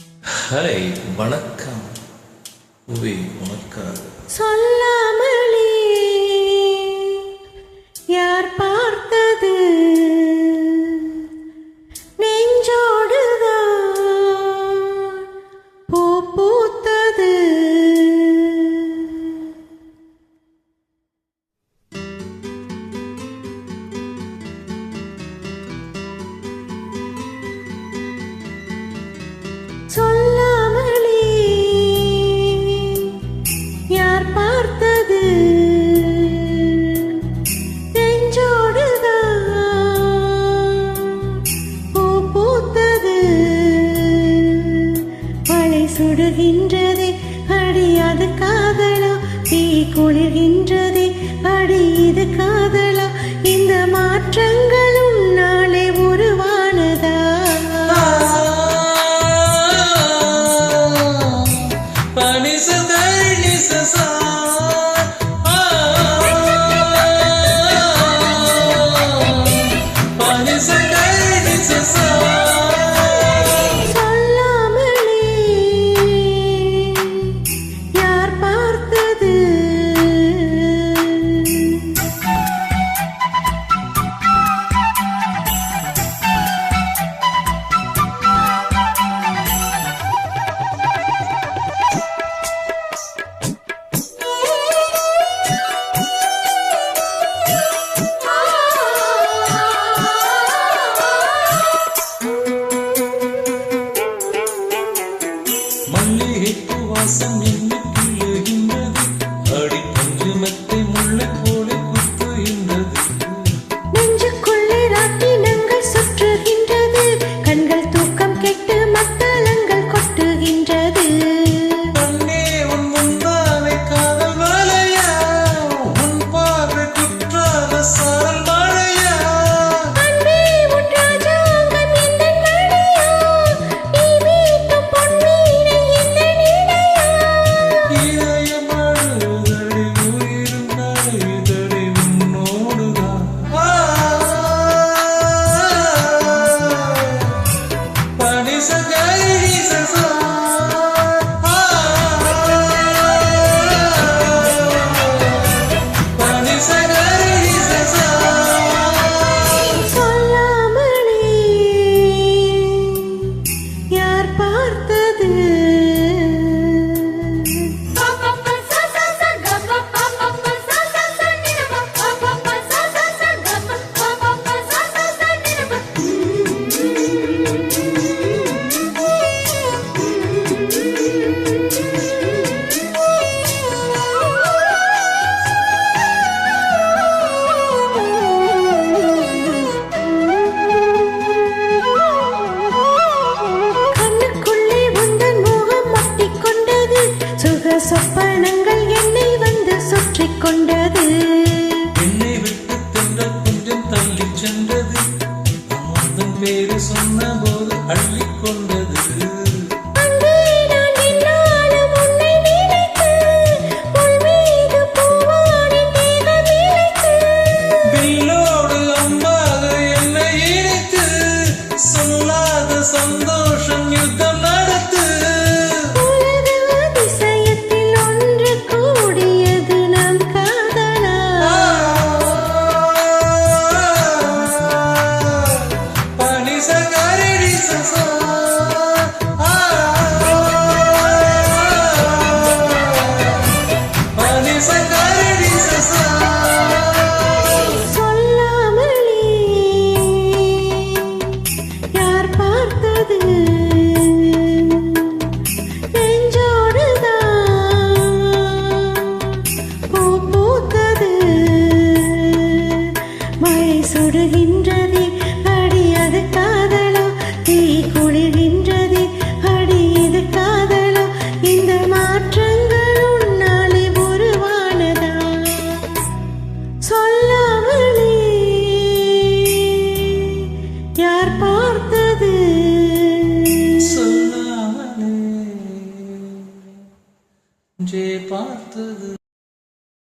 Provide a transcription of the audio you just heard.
Hi வணக்கம். உவே உனக்காக. சொல்லாமலே யார் பார்த்தது? சொல்லாமலே. யார் பார்த்தது? சுடுகின்றதே அடி அது காதலோ தீ குளிர்கின்றதே அடி இது கா Öyleyse sağ கொண்டது. என்னை விட்டு தென்ற கொஞ்சம் தள்ளி சென்றது. பேரு சொன்ன போது அள்ளிக்கொண்டது சுடுகின்றதே அடி அது காதலோ? தீ குளிர்கின்றதே அடி இது காதலோ? இந்த மாற்றங்கள் உன்னாலே உருவானதா? சொல்லாமலே யார் பார்த்தது? சொல்லாமலே பார்த்தது.